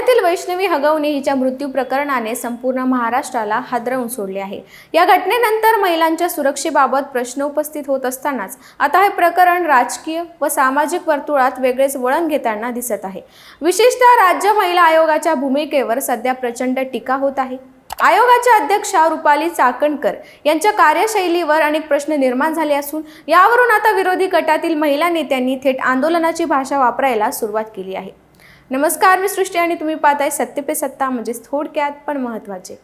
पुण्यातील वैष्णवी हगवणे हिच्या मृत्यू प्रकरणाने संपूर्ण महाराष्ट्राला हादरवून सोडले आहे. या घटनेनंतर महिलांच्या सुरक्षेबाबत प्रश्न उपस्थित होत असतानाच आता हे प्रकरण राजकीय व सामाजिक वर्तुळात वेगळेच वळण घेताना दिसत आहे. विशेषतः राज्य महिला आयोगाच्या भूमिकेवर सध्या प्रचंड टीका होत आहे. आयोगाच्या अध्यक्षा रुपाली चाकणकर यांच्या कार्यशैलीवर अनेक प्रश्न निर्माण झाले असून यावरून आता विरोधी गटातील महिला नेत्यांनी थेट आंदोलनाची भाषा वापरायला सुरुवात केली आहे. नमस्कार मी सृष्टी आणि तुम्ही पाहताय सत्य पे सत्ता म्हणजेच थोडक्यात पण महत्त्वाचे.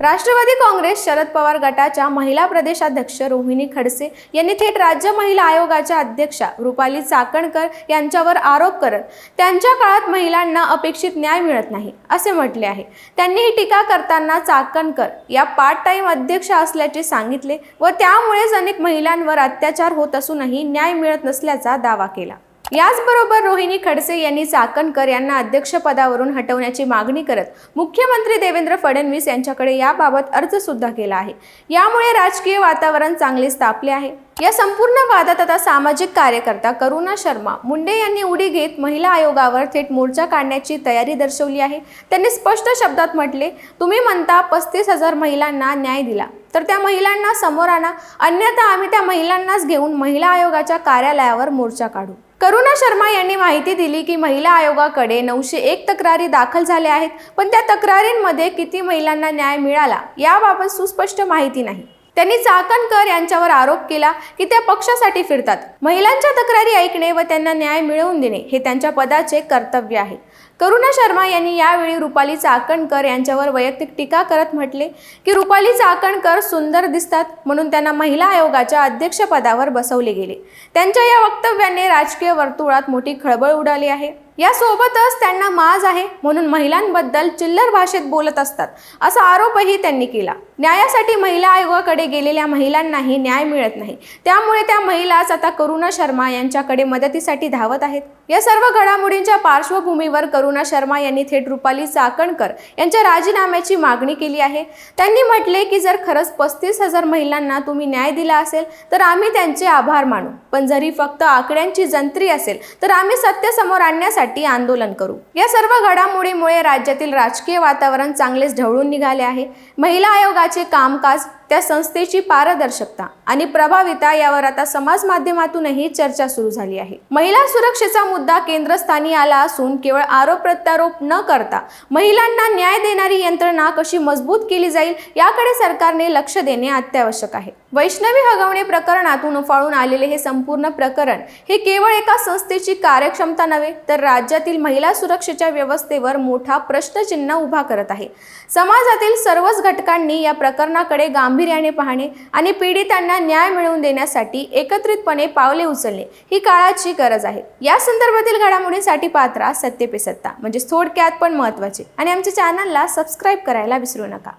राष्ट्रवादी काँग्रेस शरद पवार गटाच्या महिला प्रदेशाध्यक्ष रोहिणी खडसे यांनी थेट राज्य महिला आयोगाच्या अध्यक्षा रुपाली चाकणकर यांच्यावर आरोप करत त्यांच्या काळात महिलांना अपेक्षित न्याय मिळत नाही असे म्हटले आहे. त्यांनी ही टीका करताना चाकणकर या पार्ट टाइम अध्यक्ष असल्याचे सांगितले व त्यामुळेच अनेक महिलांवर अत्याचार होत असूनही न्याय मिळत नसल्याचा दावा केला. याचबरोबर रोहिणी खडसे यांनी चाकणकर यांना अध्यक्षपदावरून हटवण्याची मागणी करत मुख्यमंत्री देवेंद्र फडणवीस यांच्याकडे याबाबत अर्ज सुद्धा केला आहे. यामुळे राजकीय वातावरण चांगलेच तापले आहे. या संपूर्ण वादात आता सामाजिक कार्यकर्ता करुणा शर्मा मुंडे यांनी उडी घेत महिला आयोगावर थेट मोर्चा काढण्याची तयारी दर्शवली आहे. त्यांनी स्पष्ट शब्दात म्हटले तुम्ही म्हणता पस्तीस हजार महिलांना न्याय दिला. तर त्या महिलांना समोर आणा. अन्यथा आम्ही त्या महिलांनाच घेऊन महिला आयोगाच्या कार्यालयावर मोर्चा काढू. करुणा शर्मा यांनी माहिती दिली की महिला आयोगाकडे नऊशे एक तक्रारी दाखल झाल्या आहेत पण त्या तक्रारींमध्ये किती महिलांना न्याय मिळाला याबाबत सुस्पष्ट माहिती नाही. त्यांनी चाकणकर यांच्यावर आरोप केला की त्या पक्षासाठी फिरतात. महिलांच्या तक्रारी ऐकणे व त्यांना न्याय मिळवून देणे हे त्यांच्या पदाचे कर्तव्य आहे. करुणा शर्मा यांनी यावेळी रुपाली चाकणकर यांच्यावर वैयक्तिक टीका करत म्हटले की रुपाली चाकणकर सुंदर दिसतात म्हणून त्यांना महिला आयोगाच्या अध्यक्षपदावर बसवले गेले. त्यांच्या या वक्तव्याने राजकीय वर्तुळात मोठी खळबळ उडाली आहे. यासोबतच त्यांना माज आहे म्हणून महिलांबद्दल चिल्लर भाषेत बोलत असतात असा आरोपही त्यांनी केला. न्यायासाठी महिला आयोगाकडे गेलेल्या महिलांनाही न्याय मिळत नाही. त्यामुळे त्या महिलाच आता करुणा शर्मा यांच्याकडे मदतीसाठी धावत आहेत. या सर्व घडामोडींच्या पार्श्वभूमीवर करुणा शर्मा यांनी थेट रुपाली चाकणकर यांच्या राजीनाम्याची मागणी केली आहे. त्यांनी म्हटले की जर खरंच पस्तीस हजार महिलांना तुम्ही न्याय दिला असेल तर आम्ही त्यांचे आभार मानू. पण जरी फक्त आकड्यांची जंत्री असेल तर आम्ही सत्य समोर आणण्यासाठी आंदोलन करू. या सर्व घडामोडीमुळे राज्यातील राजकीय वातावरण चांगलेच ढवळून निघाले आहे. महिला आयोगाचे कामकाज त्या संस्थेची पारदर्शकता आणि प्रभाविता यावर आता समाज माध्यमातूनही चर्चा सुरू झाली आहे. महिला सुरक्षेचा मुद्दा केंद्रस्थानी आला असून केवळ आरोप प्रत्यारोप न करता महिलांना न्याय देणारी यंत्रणा कशी मजबूत केली जाईल याकडे सरकारने लक्ष देणे अत्यावश्यक आहे. वैष्णवी हगवणे प्रकरणातून उफाळून आलेले हे संपूर्ण प्रकरण हे केवळ एका संस्थेची कार्यक्षमता नव्हे तर राज्यातील महिला सुरक्षेच्या व्यवस्थेवर मोठा प्रश्नचिन्ह उभा करत आहे. समाजातील सर्वच घटकांनी या प्रकरणाकडे गांभीर्याने पाहणे आणि पीडितांना न्याय मिळवून देण्यासाठी एकत्रितपणे पावले उचलणे ही काळाची गरज आहे. या संदर्भातील घडामोडींसाठी पात्रा सत्य पे सत्ता म्हणजे थोडक्यात पण महत्त्वाचे. आणि आमच्या चॅनलला सबस्क्राईब करायला विसरू नका.